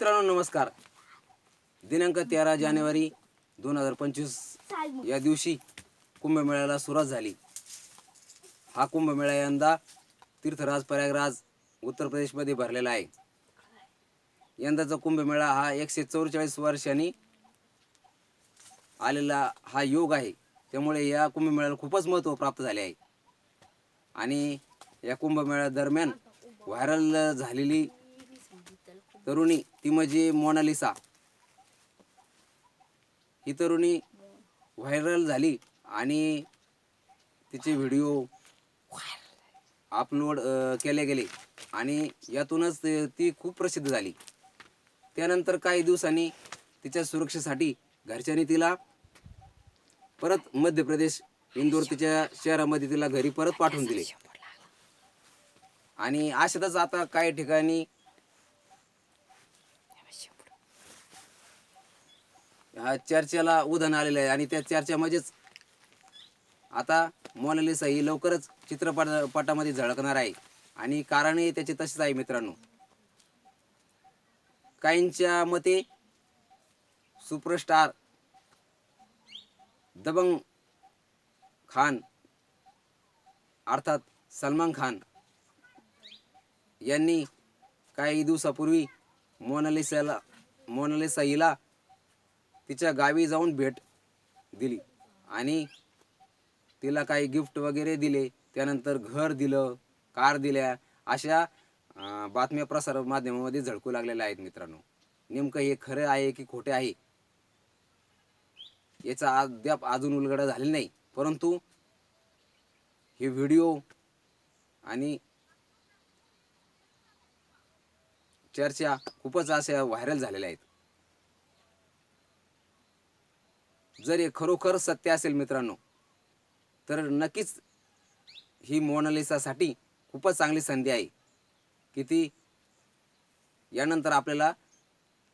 मित्रांनो नमस्कार. दिनांक तेरा जानेवारी दोन हजार पंचवीस या दिवशी कुंभमेळ्याला सुरुवात झाली. हा कुंभमेळा यंदा तीर्थराज प्रयागराज उत्तर प्रदेशमध्ये भरलेला आहे. यंदाचा कुंभमेळा हा एकशे चौवेचाळीस वर्षांनी आलेला हा योग आहे. त्यामुळे या कुंभमेळ्याला खूपच महत्त्व प्राप्त झाले आहे. आणि या कुंभमेळ्या दरम्यान व्हायरल झालेली तरुणी ती म्हणजे मोनालिसा. ही तरुणी व्हायरल झाली आणि तिचे व्हिडिओ अपलोड केले गेले आणि यातूनच ती खूप प्रसिद्ध झाली. त्यानंतर काही दिवसांनी तिच्या सुरक्षेसाठी घरच्यांनी तिला परत मध्य प्रदेश इंदोर तिच्या शहरामध्ये तिला घरी परत पाठवून दिले. आणि अशातच आता काही ठिकाणी ह्या चर्चेला उधाण आलेलं आहे आणि त्या चर्चेमध्येच आता मोनालिसा ही लवकरच चित्रपट पटामध्ये झळकणार आहे. आणि कारणही त्याचे तसेच आहे मित्रांनो. काहींच्या मते सुपरस्टार दबंग खान अर्थात सलमान खान यांनी काही दिवसापूर्वी मोनालिसाला मोनालिसा हिला तिच्या गावी जाऊन भेट दिली. आणि तिला काही गिफ्ट वगैरे दिले. त्यानंतर घर दिलं कार दिल्या. अशा बातम्या प्रसार माध्यमामध्ये झळकू लागलेल्या आहेत मित्रांनो. नेमकं हे खरं आहे की खोटे आहे? याचा अद्याप अजून उलगडा झालेला नाही. परंतु हे व्हिडिओ आणि चर्चा खूपच अशा व्हायरल झालेल्या आहेत. जर हे खरोखर सत्य असेल मित्रांनो तर नक्कीच ही मोनालिसासाठी खूपच चांगली संधी आहे की ती यानंतर आपल्याला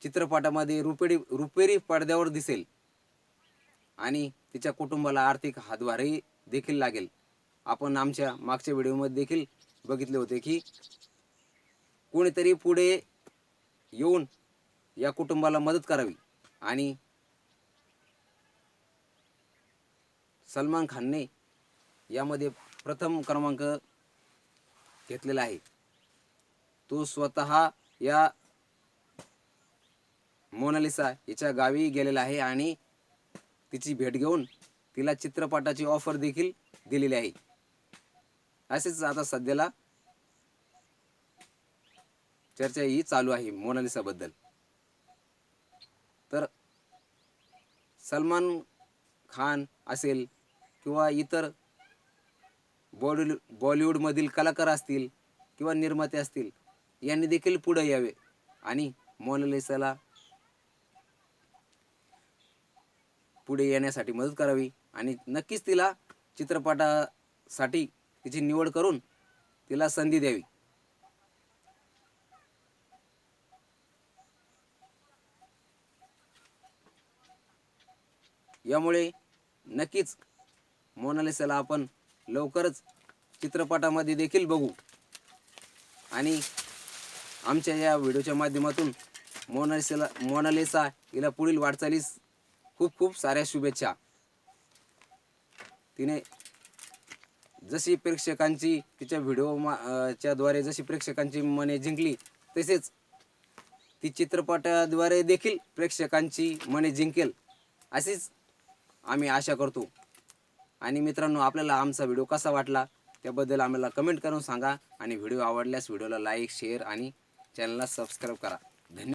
चित्रपटामध्ये रुपेरी रुपेरी पडद्यावर दिसेल आणि तिच्या कुटुंबाला आर्थिक हातभारही देखील लागेल. आपण आमच्या मागच्या व्हिडिओमध्ये देखील बघितले होते की कोणीतरी पुढे येऊन या कुटुंबाला मदत करावी आणि सलमान खानने यामध्ये प्रथम क्रमांक घेतलेला आहे. तो स्वतः या मोनालिसा हिच्या गावी गेलेला आहे आणि तिची भेट घेऊन तिला चित्रपटाची ऑफर देखील दिलेली आहे. असेच आता सध्याला चर्चा ही चालू आहे मोनालिसाबद्दल. तर सलमान खान असेल किंवा इतर बॉडी बॉलिवूडमधील कलाकार असतील किंवा निर्माते असतील यांनी देखील पुढे यावे. आणि मोनालिसाला पुढे येण्यासाठी मदत करावी. आणि नक्कीच तिला चित्रपटासाठी तिची निवड करून तिला संधी द्यावी. यामुळे नक्कीच मोनालिसाला आपण लवकरच चित्रपटामध्ये देखील बघू. आणि आमच्या या व्हिडिओच्या माध्यमातून मोनालिसाला मोनालिसा हिला पुढील वाटचालीस खूप खूप साऱ्या शुभेच्छा. तिने जशी प्रेक्षकांची तिच्या व्हिडिओ मा च्याद्वारे जशी प्रेक्षकांची मने जिंकली तसेच ती चित्रपटाद्वारे देखील प्रेक्षकांची मने जिंकेल अशीच आम्ही आशा करतो. आणि मित्रांनो आपल्याला आमचा व्हिडिओ कसा वाटला त्याबद्दल आम्हाला कमेंट करून सांगा. आणि व्हिडिओ आवडल्यास व्हिडिओला लाईक शेअर आणि चॅनलला सबस्क्राईब करा.